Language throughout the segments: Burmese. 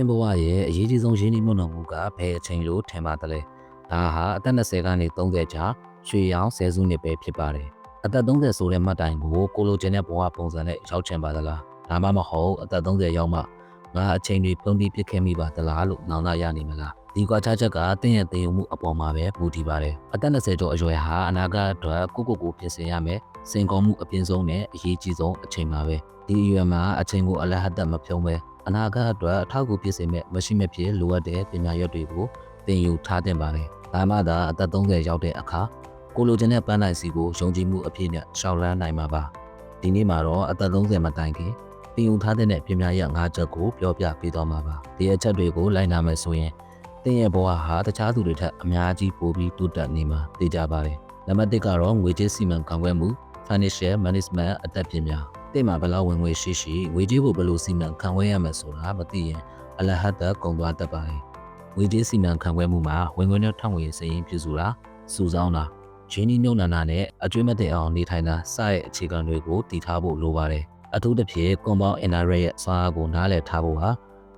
င်ဘဝရဲ့အရေးကြီးဆုံးရင်းနှီးမြှုပ်နှံမှုကဘယ်အချိန်လို့ထင်ပါသလဲဒါဟာအသက်20ကနေ30ကြားရွှေရောင်ဆယ်စုနှစ်ပဲဖြစ်ပါတယ်အသက်30ဆိုတဲ့မှတ်တိုင်ကိုကိုလိုချင်တဲ့ဘဝပုံစံနဲ့ရောက်ချင်ပါသလားဒါမှမဟုတ်အသက်30ရောက်မှငါအချိန်တွေပုံပြီးပြစ်ခဲ့မိပါသလားလို့နောင်တရနေမလား ဒီကွာခြားချက်ကတင်းရဲ့သေယုံမှုအပေါ်မှာပဲမူတည်ပါတယ်အသက်20ကျော်အရွယ်ဟာအနာဂတ်အတွက်ကိုကိုကိုပြင်ဆင်ရမယ်စိန်ခေါ်မှုအပြင်းဆုံးနဲ့အရေးကြီးဆုံးအချိန်ပါပဲဒီအရွယ်မှာအချိန်ကိုအလဟတ်တက်မဖြုံးပဲအနာဂတ်အတွက်အထောက်အကူဖြစ်စေမဲ့မရှိမဖြစ်လိုအပ်တဲ့ပညာရွက်တွေကိုသင်ယူထားသင့်ပါတယ်ဒါမှသာအသက်30ရောက်တဲ့အခါကိုလိုချင်တဲ့ပန်းနိုင်စီကိုယုံကြည်မှုအပြည့်နဲ့ရှောင်လန်းနိုင်မှာပါဒီနေ့မှာတော့အသက်30မတိုင်ခင်သင်ယူထားတဲ့ပညာရပ်၅ချက်ကိုပြောပြပေးသွားမှာပါဒီအချက်တွေကိုလိုက်နာမယ်ဆိုရင် သင်ရဲ့ဘဝဟာတခြားသူတွေထက်အများကြီးပိုပြီးတိုးတက်နေမှာသိကြပါတယ်နံပါတ်1ကတော့ငွေကြေးစီမံခန့်ခွဲမှု financial management အသက်ပညာတဲ့မှာဘယ်လောက်ဝင်ငွေရှိရှိငွေကြေးကိုဘယ်လိုစီမံခန့်ခွဲရမယ်ဆိုတာမသိရင်အလဟတ်သက်ကုန်သွားတတ်ပါတယ်။ငွေကြေးစီမံခန့်ခွဲမှုမှာဝင်ငွေနဲ့ထောက်ငွေစရင်ပြုစုတာစုဆောင်းတာရင်းနှီးမြှုပ်နှံတာနဲ့အကျွေးမတင်အောင်နေထိုင်တာစတဲ့အခြေခံတွေကိုတည်ထားဖို့လိုပါတယ်။အထူးသဖြင့် compound interest ရဲ့စွမ်းအားကိုနားလည်ထားဖို့ဟာ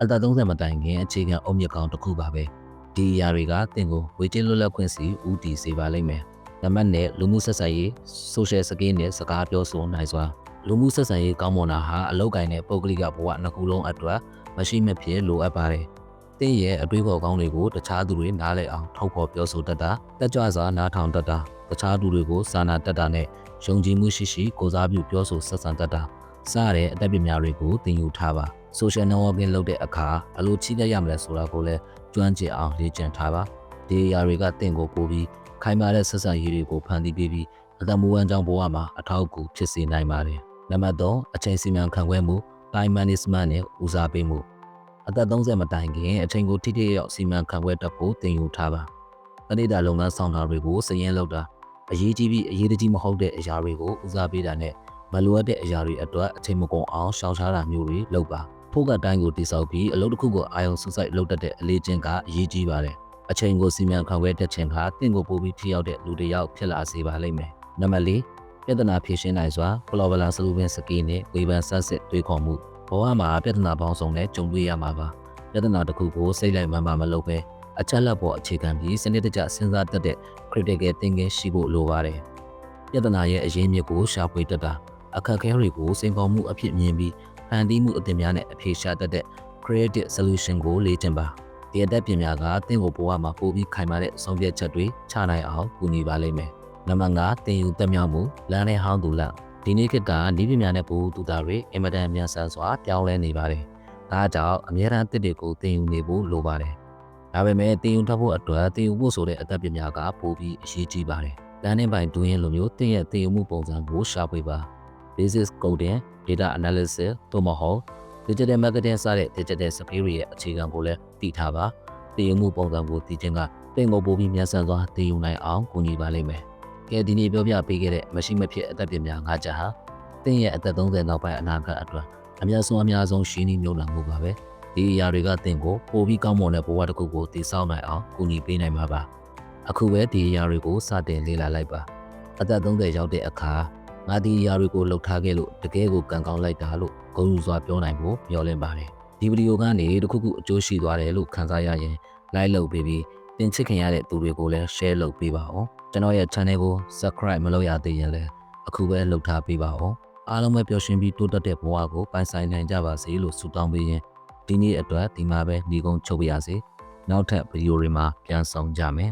အသက်30မတိုင်ခင်အခြေခံအုတ်မြစ်ကောင်းတစ်ခုပါပဲ။ဒီအရာတွေကသင်ကိုဝေကျင်းလွတ်လပ်ခွင့်စီဦးတည်စေပါလိမ့်မယ်။နံပါတ်1လူမှုဆက်ဆံရေး social skill နဲ့စကားပြောဆိုနိုင်စွာလူမှုဆက်ဆံရေးကောင်းမွန်တာဟာအလောက်ကိုင်းတဲ့ပုဂ္ဂလိကဘဝနှစ်ခုလုံးအတွက်မရှိမဖြစ်လိုအပ်ပါတယ်။တင့်ရဲ့အတွေးခေါ်ကောင်းတွေကိုတခြားသူတွေနားလည်အောင်ထုတ်ဖော်ပြောဆိုတတ်တာတက်ကြွစွာနားထောင်တတ်တာတခြားသူတွေကိုစာနာတတ်တာနဲ့ယုံကြည်မှုရှိရှိကိုစားပြုပြောဆိုဆက်ဆံတတ်တာ စတဲ့အတတ်ပညာတွေကိုသင်ယူထားပါ social networking လုပ်တဲ့အခါဘယ်လိုချိခဲ့ရမလဲဆိုတာကိုလည်းကျွမ်းကျင်အောင်လေ့ကျင့်ထားပါဒီအရာတွေကတင့်ကိုပို့ပြီးခိုင်မာတဲ့ဆက်ဆံရေးတွေကိုဖန်တီးပေးပြီးအသက်မူဝမ်းကြောင်းဘဝမှာအထောက်အကူဖြစ်စေနိုင်ပါတယ်နံပါတ်3အချိန်စီမံခန့်ခွဲမှု time management နဲ့ဦးစားပေးမှုအသက်30မတိုင်ခင်အချိန်ကိုထိထိရောက်စီမံခန့်ခွဲတတ်ဖို့သင်ယူထားပါတနေ့တာလုပ်ငန်းဆောင်တာတွေကိုစည်ရင်းလုပ်တာအရေးကြီးပြီးအရေးတကြီးမဟုတ်တဲ့အရာတွေကိုဦးစားပေးတာနဲ့ မလိုအပ်တဲ့အရာတွေအတွက်အချိန်မကုန်အောင်ရှောင်ရှားတာမျိုးတွေလုပ်ပါဖို့ကတိုင်းကိုတိစောက်ပြီးအလုပ်တစ်ခုကိုအာရုံစူးစိုက်လုပ်တတ်တဲ့အလေးချင်းကအရေးကြီးပါတယ်အချိန်ကိုစီမံခန့်ခွဲတတ်ခြင်းဟာတင့်ကိုပို့ပြီးထိရောက်တဲ့လူတစ်ယောက်ဖြစ်လာစေပါလိမ့်မယ်နံပါတ်၄ပြဿနာဖြေရှင်းနိုင်စွာ global solution skill နဲ့ဝေဖန်ဆန်းစစ်တွေးခေါ်မှုဘဝမှာပြဿနာပေါင်းစုံနဲ့ကြုံတွေ့ရမှာပါပြဿနာတစ်ခုကိုစိတ်လိုက်မှန်မှမလုပ်ပဲအချက်လက်ပေါ်အခြေခံပြီးစနစ်တကျစဉ်းစားတတ်တဲ့ critical thinking ရှိဖို့လိုပါတယ်ပြဿနာရဲ့အရင်းမြစ်ကိုရှာဖွေတတ်တာ အခက်အခဲတွေကိုစိန်ခေါ်မှုအဖြစ်မြင်ပြီးဖန်တီးမှုအသစ်များနဲ့အဖြေရှာတတ်တဲ့ creative solution ကိုလေ့ကျင့်ပါဒီအတတ်ပညာကသင်ကိုဘဝမှာပိုပြီးခိုင်မာတဲ့ဆုံးဖြတ်ချက်တွေချနိုင်အောင်ကူညီပါလိမ့်မယ်နံပါတ်5တင်ယူတက်မြောက်မှုလမ်းနဲ့ဟောင်းသူလန့်ဒီနေ့ခေတ်ကဤပညာနဲ့ဘူသူသားတွေအင်မတန်မြန်ဆန်စွာပြောင်းလဲနေပါတယ်။ဒါကြောင့်အများရန်တစ်တွေကိုတင်ယူနေဖို့လိုပါတယ်။ဒါပေမဲ့တင်ယူထပ်ဖို့အတွက်တင်ယူဖို့ဆိုတဲ့အတတ်ပညာကပိုပြီးအရေးကြီးပါတယ်။လမ်းနဲ့ပိုင်တွင်းလိုမျိုးတင်ရဲ့တင်ယူမှုပုံစံကိုရှာဖွေပါ။ Basis Coding, Data Analysis တို့မဟုတ် Digital Marketing စတဲ့ Digital Skill ရဲ့အခြေခံကိုလည်းတည်ထားပါ။တင်ယူမှုပုံစံကိုတည်ခြင်းကတင်ကိုပိုပြီးမြန်ဆန်စွာတင်ယူနိုင်အောင်ကူညီပါလိမ့်မယ်။ကဲဒီနေ့ပြောပြပေးခဲ့တဲ့မရှိမဖြစ်အသက်ပညာ၅ချက်ဟာတင်းရဲ့အသက်30နောက်ပိုင်းအနာဂတ်အတွက်အများဆုံးအများဆုံးရှင်းနေမျိုးလာမှုပါပဲဒီအရာတွေကတင်းကိုပိုပြီးကောင်းမွန်တဲ့ဘဝတစ်ခုကိုတည်ဆောက်နိုင်အောင်ကူညီပေးနိုင်မှာပါအခုပဲဒီအရာတွေကိုစတင်လေ့လာလိုက်ပါအသက်30ရောက်တဲ့အခါ ငါဒီအရာတွေကိုလှုပ်ထားခဲ့လို့တကယ်ကိုကံကောင်းလိုက်တာလို့ဂုဏ်ယူစွာပြောနိုင်ဖို့မျှော်လင့်ပါတယ်ဒီဗီဒီယိုကနေတခုခုအကျိုးရှိသွားတယ်လို့ခံစားရရင် like လုပ်ပေးပြီးတင်ချစ်ခင်ရတဲ့သူတွေကိုလည်း share လုပ်ပေးပါဦးကျွန်တော်ရဲ့ channel ကို subscribe မလုပ်ရသေးရင်လည်းအခုပဲလုပ်ထားပေးပါဦးအားလုံးပဲပျော်ရွှင်ပြီးတိုးတက်တဲ့ဘဝကိုပိုင်ဆိုင်နိုင်ကြပါစေလို့ဆုတောင်းပေးရင်ဒီနေ့အတွက်ဒီမှာပဲညီကုန်းချုပ်ပါရစေနောက်ထပ်ဗီဒီယိုတွေမှာပြန်ဆောင်ကြမယ်